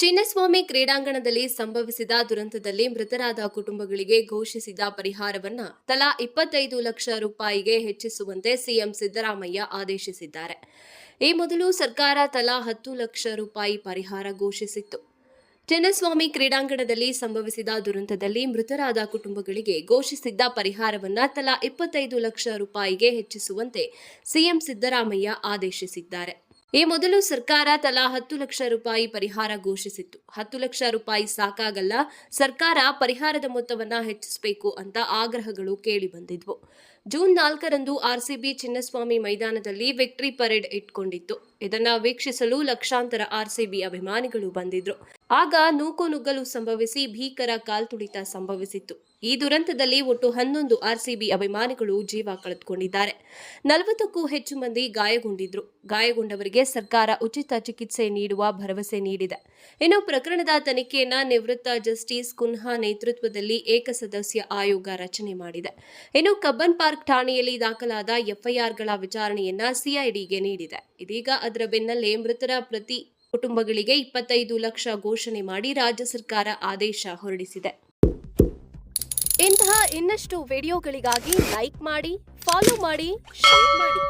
ಚಿನ್ನಸ್ವಾಮಿ ಕ್ರೀಡಾಂಗಣದಲ್ಲಿ ಸಂಭವಿಸಿದ ದುರಂತದಲ್ಲಿ ಮೃತರಾದ ಕುಟುಂಬಗಳಿಗೆ ಘೋಷಿಸಿದ ಪರಿಹಾರವನ್ನು ತಲಾ ಇಪ್ಪತ್ತೈದು ಲಕ್ಷ ರೂಪಾಯಿಗೆ ಹೆಚ್ಚಿಸುವಂತೆ ಸಿಎಂ ಸಿದ್ದರಾಮಯ್ಯ ಆದೇಶಿಸಿದ್ದಾರೆ. ಈ ಮೊದಲು ಸರ್ಕಾರ ತಲಾ ಹತ್ತು ಲಕ್ಷ ರೂಪಾಯಿ ಪರಿಹಾರ ಘೋಷಿಸಿತ್ತು. ಚಿನ್ನಸ್ವಾಮಿ ಕ್ರೀಡಾಂಗಣದಲ್ಲಿ ಸಂಭವಿಸಿದ ದುರಂತದಲ್ಲಿ ಮೃತರಾದ ಕುಟುಂಬಗಳಿಗೆ ಘೋಷಿಸಿದ್ದ ಪರಿಹಾರವನ್ನು ತಲಾ ಇಪ್ಪತ್ತೈದು ಲಕ್ಷ ರೂಪಾಯಿಗೆ ಹೆಚ್ಚಿಸುವಂತೆ ಸಿಎಂ ಸಿದ್ದರಾಮಯ್ಯ ಆದೇಶಿಸಿದ್ದಾರೆ. ಈ ಮೊದಲು ಸರ್ಕಾರ ತಲಾ ಹತ್ತು ಲಕ್ಷ ರೂಪಾಯಿ ಪರಿಹಾರ ಘೋಷಿಸಿತ್ತು. ಹತ್ತು ಲಕ್ಷ ರೂಪಾಯಿ ಸಾಕಾಗಲ್ಲ, ಸರ್ಕಾರ ಪರಿಹಾರದ ಮೊತ್ತವನ್ನ ಹೆಚ್ಚಿಸಬೇಕು ಅಂತ ಆಗ್ರಹಗಳು ಕೇಳಿ ಬಂದಿದ್ವು. ಜೂನ್ ನಾಲ್ಕರಂದು ಆರ್ಸಿಬಿ ಚಿನ್ನಸ್ವಾಮಿ ಮೈದಾನದಲ್ಲಿ ವಿಕ್ಟರಿ ಪರೇಡ್ ಇಟ್ಕೊಂಡಿತ್ತು. ಇದನ್ನ ವೀಕ್ಷಿಸಲು ಲಕ್ಷಾಂತರ ಆರ್ಸಿಬಿ ಅಭಿಮಾನಿಗಳು ಬಂದಿದ್ರು. ಆಗ ನೂಕು ನುಗ್ಗಲು ಸಂಭವಿಸಿ ಭೀಕರ ಕಾಲ್ತುಳಿತ ಸಂಭವಿಸಿತ್ತು. ಈ ದುರಂತದಲ್ಲಿ ಒಟ್ಟು ಹನ್ನೊಂದು ಆರ್ಸಿಬಿ ಅಭಿಮಾನಿಗಳು ಜೀವ ಕಳೆದುಕೊಂಡಿದ್ದಾರೆ. ನಲವತ್ತಕ್ಕೂ ಹೆಚ್ಚು ಮಂದಿ ಗಾಯಗೊಂಡಿದ್ರು. ಗಾಯಗೊಂಡವರಿಗೆ ಸರ್ಕಾರ ಉಚಿತ ಚಿಕಿತ್ಸೆ ನೀಡುವ ಭರವಸೆ ನೀಡಿದೆ. ಇನ್ನು ಪ್ರಕರಣದ ತನಿಖೆಯನ್ನ ನಿವೃತ್ತ ಜಸ್ಟಿಸ್ ಕುನ್ಹಾ ನೇತೃತ್ವದಲ್ಲಿ ಏಕಸದಸ್ಯ ಆಯೋಗ ರಚನೆ ಮಾಡಿದೆ. ಇನ್ನು ಕಬ್ಬನ್ ಪಾರ್ಕ್ ಠಾಣೆಯಲ್ಲಿ ದಾಖಲಾದ ಎಫ್ಐಆರ್ಗಳ ವಿಚಾರಣೆಯನ್ನ ಸಿಐಡಿಗೆ ನೀಡಿದೆ. ಇದೀಗ ಅದರ ಬೆನ್ನಲ್ಲೇ ಮೃತರ ಪ್ರತಿ ಕುಟುಂಬಗಳಿಗೆ ಇಪ್ಪತ್ತೈದು ಲಕ್ಷ ಘೋಷಣೆ ಮಾಡಿ ರಾಜ್ಯ ಸರ್ಕಾರ ಆದೇಶ ಹೊರಡಿಸಿದೆ. ಇಂತಹ ಇನ್ನಷ್ಟು ವಿಡಿಯೋಗಳಿಗಾಗಿ ಲೈಕ್ ಮಾಡಿ, ಫಾಲೋ ಮಾಡಿ, ಶೇರ್ ಮಾಡಿ.